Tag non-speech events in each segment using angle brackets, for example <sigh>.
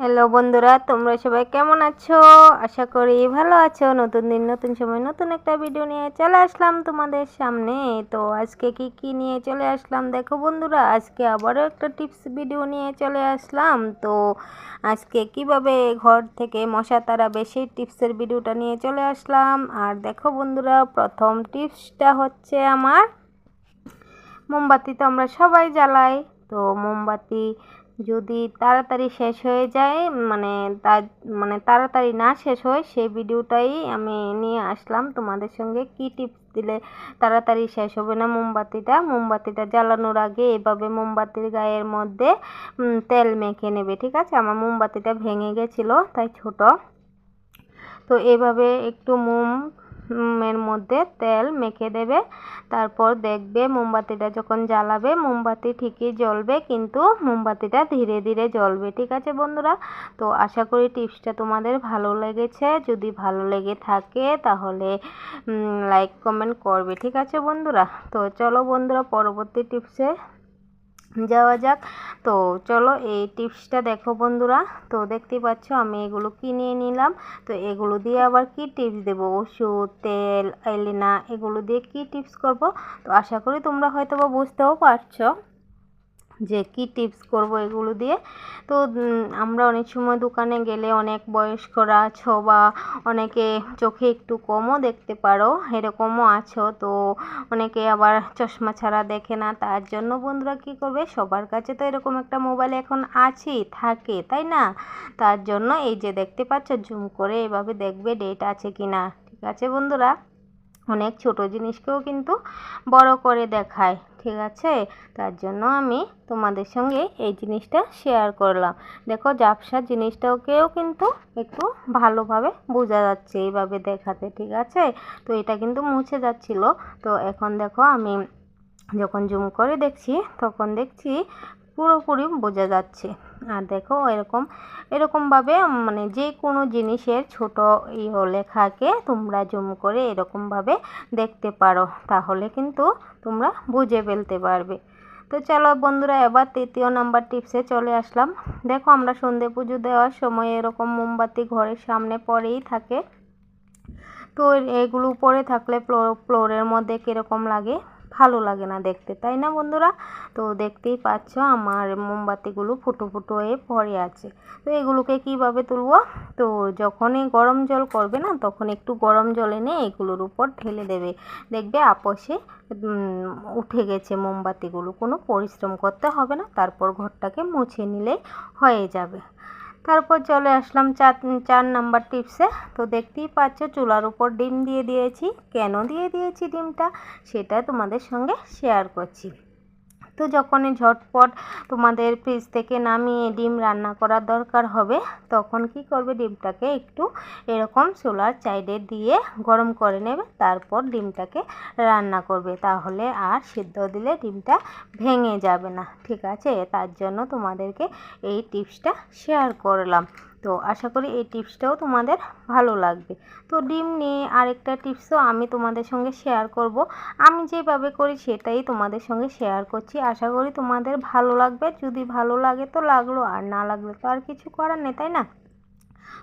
Hello বন্ধুরা, তোমরা সবাই কেমন আছো? আশা করি ভালো আছো। নতুন দিন, নতুন সময়, নতুন একটা ভিডিও নিয়ে চলে আসলাম তোমাদের সামনে। তো আজকে কি কি নিয়ে চলে আসলাম? দেখো বন্ধুরা, আজকে আবারও একটা টিপস ভিডিও নিয়ে চলে আসলাম। তো আজকে কীভাবে ঘর থেকে মশা তারা বেশি টিপসের ভিডিওটা নিয়ে চলে আসলাম? আর দেখো বন্ধুরা, প্রথম টিপসটা হচ্ছে আমার, মোমবাতি তো আমরা সবাই জ্বালাই। তো মোমবাতি যদি তাড়াতাড়ি শেষ হয়ে যায় মানে মানে তাড়াতাড়ি না শেষ হয় সেই ভিডিওটাই আমি নিয়ে আসলাম। তোমাদের সঙ্গে কি টিপস দিলে তাড়াতাড়ি শেষ হবে না মোমবাতিটা? মোমবাতিটা জ্বালানোর আগে এভাবে মোমবাতির গায়ের মধ্যে তেল মেখে নেবে, ঠিক আছে? আমার মোমবাতিটা ভেঙে গেছিল, তাই ছোট। তো এভাবে একটু মোম এর মধ্যে তেল মেখে দেবে। তারপর দেখবে মোমবাতিটা যখন জ্বালাবে, মোমবাতি ঠিকই জ্বলবে, কিন্তু মোমবাতিটা ধীরে ধীরে জ্বলবে। ঠিক আছে বন্ধুরা? তো আশা করি টিপসটা তোমাদের ভালো লেগেছে। যদি ভালো লেগে থাকে, তাহলে লাইক কমেন্ট করবে। ঠিক আছে বন্ধুরা? তো চলো বন্ধুরা, পরবর্তী টিপসে যাওয়া যাক। তো চলো এই টিপসটা দেখো বন্ধুরা। তো দেখতে পাচ্ছ আমি এগুলো কিনে নিলাম। তো এগুলো দিয়ে আবার কি টিপস দেবো? ওষুধ, তেল এলিনা এগুলো দিয়ে কি টিপস করব? তো আশা করি তোমরা হয়তো বা বুঝতেও পারছ। যে কি টিপস করব এগুলো দিয়ে। তো আমরা অনেক সময় দোকানে গেলে অনেক বয়স্করা আছো বা অনেকে চোখে একটু কমও দেখতে পারো, এরকমও আছো। তো, অনেকে আবার চশমা ছাড়া দেখে না, তার জন্য বন্ধুরা কি করবে? সবার কাছে তো এরকম একটা মোবাইল এখন আছেই, থাকে, তাই না? তার জন্য এই যে দেখতে পাচ্ছ, জুম করে এভাবে দেখবে ডেট আছে কি না ঠিক আছে বন্ধুরা? অনেক ছোট জিনিসকেও কিন্তু বড় করে দেখায়, ঠিক আছে? তার জন্য আমি তোমাদের সঙ্গে এই জিনিসটা শেয়ার করলাম। দেখো জাপসা জিনিসটাকেও কিন্তু একটু ভালোভাবে বোঝা যাচ্ছে এইভাবে দেখাতে, ঠিক আছে? তো এটা কিন্তু মুছে যাচ্ছিল। তো এখন দেখো, আমি যখন জুম করে দেখছি, তখন দেখছি পুরোপুরি বোঝা যাচ্ছে। আর দেখো এরকম, এরকমভাবে মানে যে কোনো জিনিসের ছোট ইয়ে লেখাকে তোমরা জুম করে এরকমভাবে দেখতে পারো। তাহলে কিন্তু তোমরা বুঝে ফেলতে পারবে। তো চলো বন্ধুরা, এবার তৃতীয় নাম্বার টিপসে চলে আসলাম। দেখো আমরা সন্ধে পুজো দেওয়ার সময় এরকম মোমবাতি ঘরের সামনে পরেই থাকে। তো এগুলো পরে থাকলে ফ্লোরের মধ্যে কীরকম লাগে? ভালো লাগে না দেখতে, তাই না বন্ধুরা? তো দেখতেই পাচ্ছ আমার মোমবাতিগুলো ফুটো ফুটো হয়ে পড়ে আছে। তো এগুলোকে কীভাবে তুলবো? তো যখনই গরম জল করবে না, তখন একটু গরম জল এনে এগুলোর উপর ঢেলে দেবে। দেখবে আপসে উঠে গেছে মোমবাতিগুলো। কোনো পরিশ্রম করতে হবে না, তারপর ঘরটাকে মুছে নিলে হয়ে যাবে। তারপর চলে আসলাম চার চার নাম্বার টিপসে। তো দেখতেই পাচ্ছ, চুলার উপর ডিম দিয়ে দিয়েছি। কেন দিয়ে দিয়েছি ডিমটা? সেটা তোমাদের সঙ্গে শেয়ার করছি। তো যখনই ঝটপট তোমাদের ফ্রিজ থেকে নামিয়ে ডিম রান্না করার দরকার হবে, তখন কি করবে? ডিমটাকে একটু এরকম সোলার সাইডে দিয়ে গরম করে নেবে, তারপর ডিমটাকে রান্না করবে। তাহলে আর সিদ্ধ দিলে ডিমটা ভেঙে যাবে না, ঠিক আছে? তার জন্য তোমাদেরকে এই টিপসটা শেয়ার করলাম। তো আশা করি এই টিপসটাও তোমাদের ভালো লাগবে। তো ডিম নিয়ে আরেকটা টিপসও আমি তোমাদের সঙ্গে শেয়ার করব। আমি যেভাবে করি সেটাই তোমাদের সঙ্গে শেয়ার করছি। আশা করি তোমাদের ভালো লাগবে। যদি ভালো লাগে তো লাগল, আর না লাগলে তো আর কিছু করার নেই, তাই না?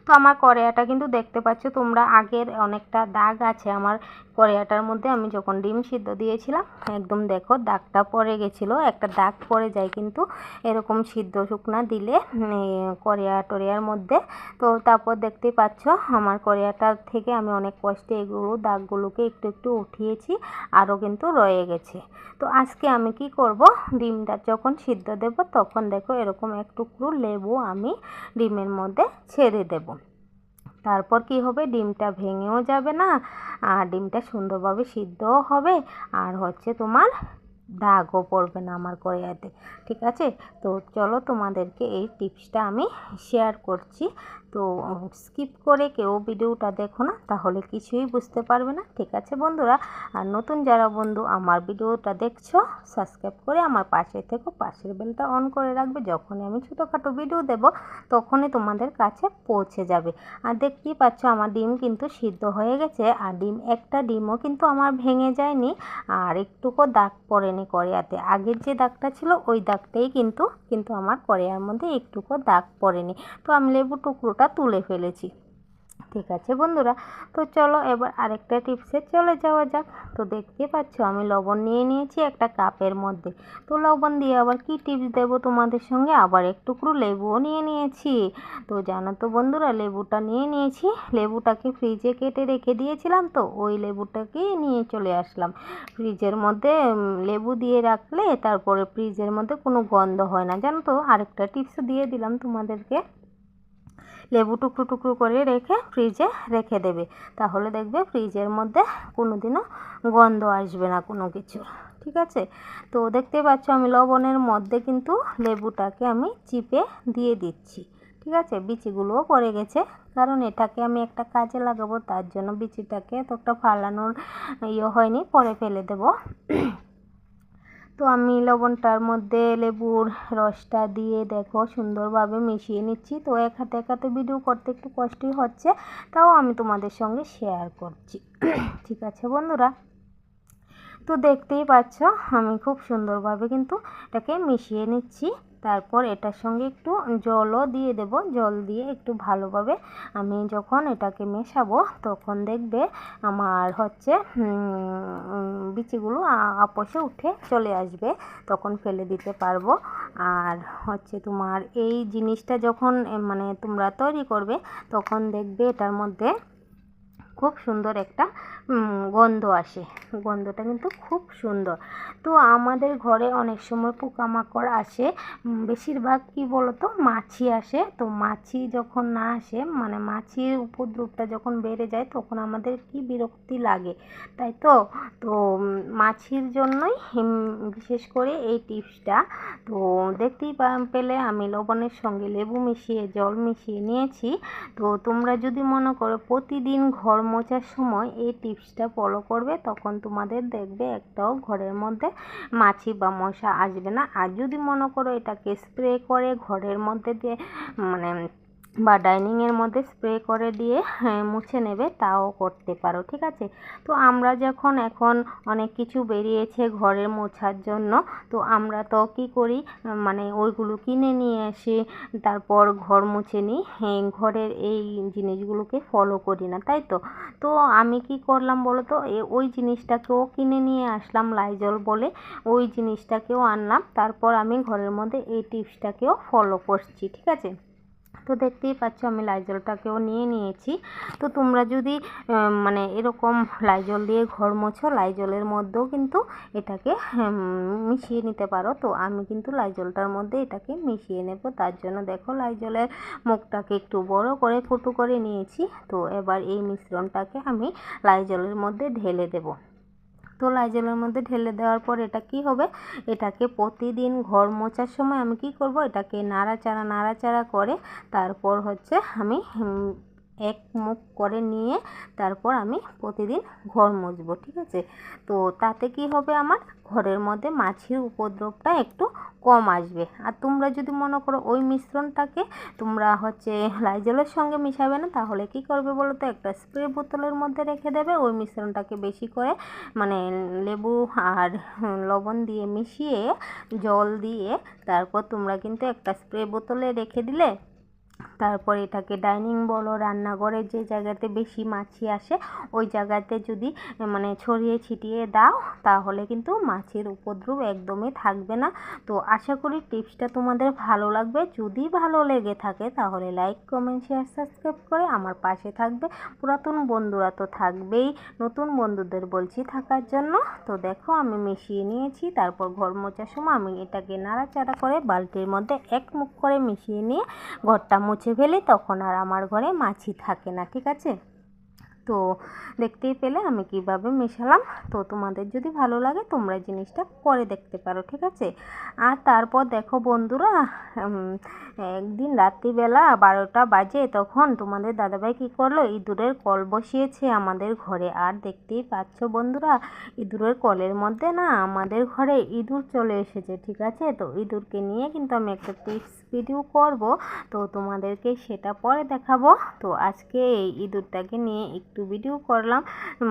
তো আমার কড়াইটা কিন্তু দেখতে পাচ্ছ, তোমরা আগের অনেকটা দাগ আছে আমার কড়াইটার মধ্যে আমি যখন ডিম সিদ্ধ দিয়েছিলাম, একদম দেখো দাগটা পড়ে গেছিল, একটা দাগ পড়ে যায় কিন্তু এরকম সিদ্ধ শুকনা দিলে কড়িয়া টরিয়ার মধ্যে। তো তারপর দেখতেই পাচ্ছ আমার কড়িয়াটা থেকে আমি অনেক কষ্টে এগুলো দাগগুলোকে একটু একটু উঠিয়েছি, আরও কিন্তু রয়ে গেছে। তো আজকে আমি কি করব? ডিমটা যখন সিদ্ধ দেব তখন দেখো এরকম এক টুকরো লেবু আমি ডিমের মধ্যে ছেড়ে দেব। তারপর কি হবে? ডিমটা ভেঙেও যাবে না, আর ডিমটা সুন্দরভাবে সিদ্ধও হবে, আর হচ্ছে তোমার দাগও পড়বে না আমার কড়াইতে, ঠিক আছে? তো চলো তোমাদেরকে এই টিপসটা আমি শেয়ার করছি। তো স্কিপ করে কেউ ভিডিওটা দেখো না, তাহলে কিছুই বুঝতে পারবে না। ঠিক আছে বন্ধুরা, আর নতুন যারা বন্ধু আমার ভিডিওটা দেখছ সাবস্ক্রাইব করে আমার পাশে থেকো, পাশের বেলটা অন করে রাখবে। যখনই আমি ছোটোখাটো ভিডিও দেব, তখনই তোমাদের কাছে পৌঁছে যাবে। আর দেখতেই পাচ্ছ আমার ডিম কিন্তু সিদ্ধ হয়ে গেছে, আর ডিম, একটা ডিমও কিন্তু আমার ভেঙে যায়নি, আর একটুকু দাগ পড়েনি কড়াইতে আগের যে দাগটা ছিল, ওই দাগটাই কিন্তু কিন্তু আমার কড়াইয়ের মধ্যে একটুকু দাগ পড়েনি। তো আমি লেবু টুকরোটা তুলে ফেলেছি। ঠিক আছে বন্ধুরা, তো চলো এবার আরেকটা টিপসে চলে যাওয়া যাক। তো দেখতে পাচ্ছ আমি লবণ নিয়ে নিয়েছি একটা কাপের মধ্যে। তো লবণ দিয়ে আবার কি টিপস দেব তোমাদের সঙ্গে? আবার একটুকরো লেবুও নিয়ে নিয়েছি। তো জানো তো বন্ধুরা, লেবুটা নিয়ে নিয়েছি। লেবুটাকে ফ্রিজে কেটে রেখে দিয়েছিলাম তো, ওই লেবুটাকে নিয়ে চলে আসলাম। ফ্রিজের মধ্যে লেবু দিয়ে রাখলে তারপরে ফ্রিজের মধ্যে কোনো গন্ধ হয় না। জানো তো, আরেকটা টিপস দিয়ে দিলাম তোমাদেরকে। লেবু টুকরো টুকরো করে রেখে ফ্রিজে রেখে দেবে। তাহলে দেখবে ফ্রিজের মধ্যে কোনো দিনও গন্ধ আসবে না কোনো কিছু ঠিক আছে? তো দেখতে পাচ্ছ আমি লবণের মধ্যে কিন্তু লেবুটাকে আমি চিপে দিয়ে দিচ্ছি। ঠিক আছে? বিচিগুলোও পড়ে গেছে। কারণ এটাকে আমি একটা কাজে লাগাবো, তার জন্য বিচিটাকে তো একটা ফালানোর ইয়ে হয়নি, পরে ফেলে দেবো। তো আমি লবণটার মধ্যে লেবুর রসটা দিয়ে দেখো সুন্দরভাবে মিশিয়ে নিচ্ছি। তো এক হাতে এক হাতে ভিডিও করতে একটু কষ্টই হচ্ছে, তাও আমি তোমাদের সঙ্গে শেয়ার করছি। <coughs> ঠিক আছে বন্ধুরা? তো দেখতেই পাচ্ছ, আমি খুব সুন্দরভাবে কিন্তু এটাকে মিশিয়ে নিচ্ছি। তারপর এটার সঙ্গে একটু জলও দিয়ে দেব। জল দিয়ে একটু ভালোভাবে আমি যখন এটাকে মেশাবো, তখন দেখবে আমার হচ্ছে বিচিগুলো আপসে উঠে চলে আসবে। তখন ফেলে দিতে পারব। আর হচ্ছে তোমার এই জিনিসটা যখন মানে তোমরা তৈরি করবে, তখন দেখবে এটার মধ্যে খুব সুন্দর একটা গন্ধ আসে। গন্ধটা কিন্তু খুব সুন্দর। তো আমাদের ঘরে অনেক সময় পোকামাকড় আসে। বেশিরভাগ কি বলতো, মাছি আসে। তো মাছি যখন না আসে মানে মাছির উপদ্রবটা যখন বেড়ে যায়, তখন আমাদের কি বিরক্তি লাগে, তাই তো? তো মাছির জন্যই বিশেষ করে এই টিপসটা। তো দেখতেই পেলে আমি লবণের সঙ্গে লেবু মিশিয়ে, জল মিশিয়ে নিয়েছি। তো তোমরা যদি মনে করো, প্রতিদিন ঘর মোছার সময় এই টিপসটা ফলো করবে, তখন তোমাদের দেখবে একটাও ঘরের মধ্যে মাছি বা মশা আসবে না। আর যদি মনে করো এটাকে স্প্রে করে ঘরের মধ্যে দিয়ে মানে বা ডাইনিংয়ের মধ্যে স্প্রে করে দিয়ে হ্যাঁ, মুছে নেবে তাও করতে পারো ঠিক আছে? তো আমরা যখন এখন অনেক কিছু বেরিয়েছে ঘরের মোছার জন্য তো আমরা তো কী করি মানে ওইগুলো কিনে নিয়ে আসি তারপর ঘর মুছে নিই হ্যাঁ, ঘরের এই জিনিসগুলোকে ফলো করি না তাই তো? তো আমি কি করলাম বলো তো ওই জিনিসটাকেও কিনে নিয়ে আসলাম লাইজল বলে ওই জিনিসটাকেও আনলাম তারপর আমি ঘরের মধ্যে এই টিপসটাকেও ফলো করছি ঠিক আছে? তো দেখতেই পাচ্ছ আমি লাইজলটাকেও নিয়ে নিয়েছি। তো তোমরা যদি মানে এরকম লাইজল দিয়ে ঘর মোছো, লাইজলের মধ্যেও কিন্তু এটাকে মিশিয়ে নিতে পারো। তো আমি কিন্তু লাইজলটার মধ্যে এটাকে মিশিয়ে নেব। তার জন্য দেখো লাইজলের মুখটাকে একটু বড় করে ফুটু করে নিয়েছি। তো এবার এই মিশ্রণটাকে আমি লাইজলের মধ্যে ঢেলে দেবো। তো লাইজলের মধ্যে ঢেলে দেওয়ার পর এটা কি হবে? এটাকে প্রতিদিন ঘর মোছার সময় আমি কি করব? এটাকে নাড়াচাড়া নাড়াচাড়া করে তারপর হচ্ছে আমি এক মুখ করে নিয়ে তারপর আমি প্রতিদিন ঘর মুছবো, ঠিক আছে? তো তাতে কি হবে আমার? ঘরের মধ্যে মাছির উপদ্রবটা একটু কম আসবে। আর তোমরা যদি মনে করো ওই মিশ্রণটাকে তোমরা হচ্ছে লাইজলের সঙ্গে মিশাবে না, তাহলে কি করবে বলো তো? একটা স্প্রে বোতলের মধ্যে রেখে দেবে, ওই মিশ্রণটাকে বেশি করে মানে লেবু আর লবণ দিয়ে মিশিয়ে, জল দিয়ে তারপর তোমরা কিন্তু একটা স্প্রে বোতলে রেখে দিলে তারপর এটাকে ডাইনিং বলো রান্নাঘরে যে জায়গাতে বেশি মাছি আসে, ওই জায়গাতে যদি মানে ছড়িয়ে ছিটিয়ে দাও, তাহলে কিন্তু মাছির উপদ্রব একদমই থাকবে না। তো আশা করি টিপসটা তোমাদের ভালো লাগবে। যদি ভালো লেগে থাকে, তাহলে লাইক কমেন্ট শেয়ার সাবস্ক্রাইব করে আমার পাশে থাকবে। পুরাতন বন্ধুরা তো থাকবেই। নতুন বন্ধুদের বলছি থাকার জন্য। তো দেখো, আমি মিশিয়ে নিয়েছি। তারপর ঘর মোচার সময় আমি এটাকে নাড়াচাড়া করে বালতির মধ্যে এক মুখ করে মিশিয়ে নিয়ে ঘরটা মুছে ফেলি তখন আর আমার ঘরে মাছি থাকে না ঠিক আছে? তো দেখতেই পেলে আমি কীভাবে মেশালাম। তো তোমাদের যদি ভালো লাগে তোমরা জিনিসটা করে দেখতে পারো, ঠিক আছে? আর তারপর দেখো বন্ধুরা একদিন রাত্রিবেলা বারোটা বাজে তখন তোমাদের দাদাভাই কী করল? ইঁদুরের কল বসিয়েছে আমাদের ঘরে। আর দেখতেই পাচ্ছ বন্ধুরা, ইঁদুরের কলের মধ্যে না আমাদের ঘরে ইঁদুর চলে এসেছে, ঠিক আছে? তো ইঁদুরকে নিয়ে কিন্তু আমি একটা টিপস ভিডিও করব। তো তোমাদেরকে সেটা পরে দেখাবো। তো আজকে এই ইঁদুরটাকে নিয়ে একটু ভিডিও করলাম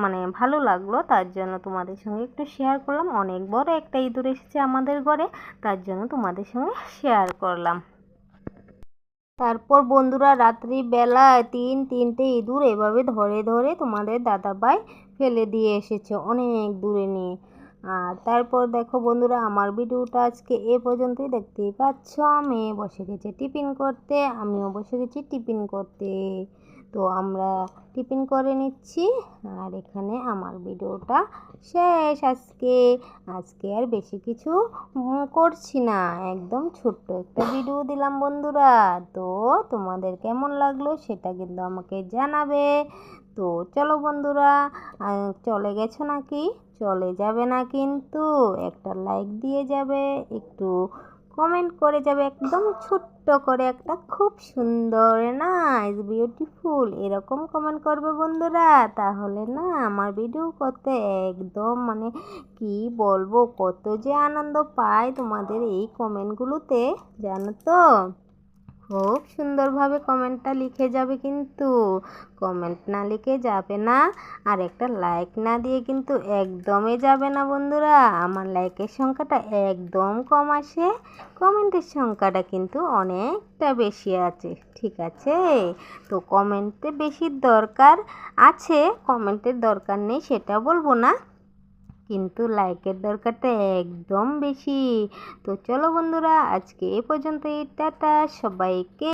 মানে ভালো লাগল, তার জন্য তোমাদের সঙ্গে একটু শেয়ার করলাম। অনেক বড় একটা ইঁদুর এসেছে আমাদের ঘরে, তার জন্য তোমাদের সঙ্গে শেয়ার করলাম। তারপর বন্ধুরা, রাত্রিবেলায় তিন, তিনটে ইঁদুর এভাবে ধরে ধরে তোমাদের দাদাভাই ফেলে দিয়ে এসেছে অনেক দূরে নিয়ে। আর তারপর দেখো বন্ধুরা, আমার ভিডিওটা আজকে এ পর্যন্তই। দেখতেই পাচ্ছ মেয়ে বসে গেছে টিফিন করতে, আমিও বসে গেছি টিফিন করতে। তো আমরা টিফিন করে নিচ্ছি আর এখানে আমার ভিডিওটা শেষ। আজকে আজকে আর বেশি কিছু করছি না। একদম ছোট্ট একটা ভিডিও দিলাম বন্ধুরা। তো তোমাদের কেমন লাগল সেটা কিন্তু আমাকে জানাবে। তো চলো বন্ধুরা চলে গেছো নাকি? চলে যাবে না কিন্তু, একটা লাইক দিয়ে যাবে। একটু কমেন্ট করে যাবে একদম ছোট্ট করে একটা খুব সুন্দর নাইস বিউটিফুল এরকম কমেন্ট করবে বন্ধুরা। তাহলে না আমার ভিডিও করতে একদম মানে কি বলব, কত যে আনন্দ পাই তোমাদের এই কমেন্টগুলোতে জানো তো? খুব সুন্দরভাবে কমেন্টটা লিখে যাবে কিন্তু। কমেন্ট না লিখে যাবে না, আর একটা লাইক না দিয়ে কিন্তু একদমই যাবে না বন্ধুরা। আমার লাইকের সংখ্যাটা একদম কম আসে, কমেন্টের সংখ্যাটা কিন্তু অনেকটা বেশি আছে, ঠিক আছে? তো কমেন্টে বেশি দরকার আছে, কমেন্টের দরকার নেই, সেটা বলব না। কিন্তু লাইকের দরকারটা একদম বেশি। তো চলো বন্ধুরা আজকে এ পর্যন্তই টাটা সবাইকে।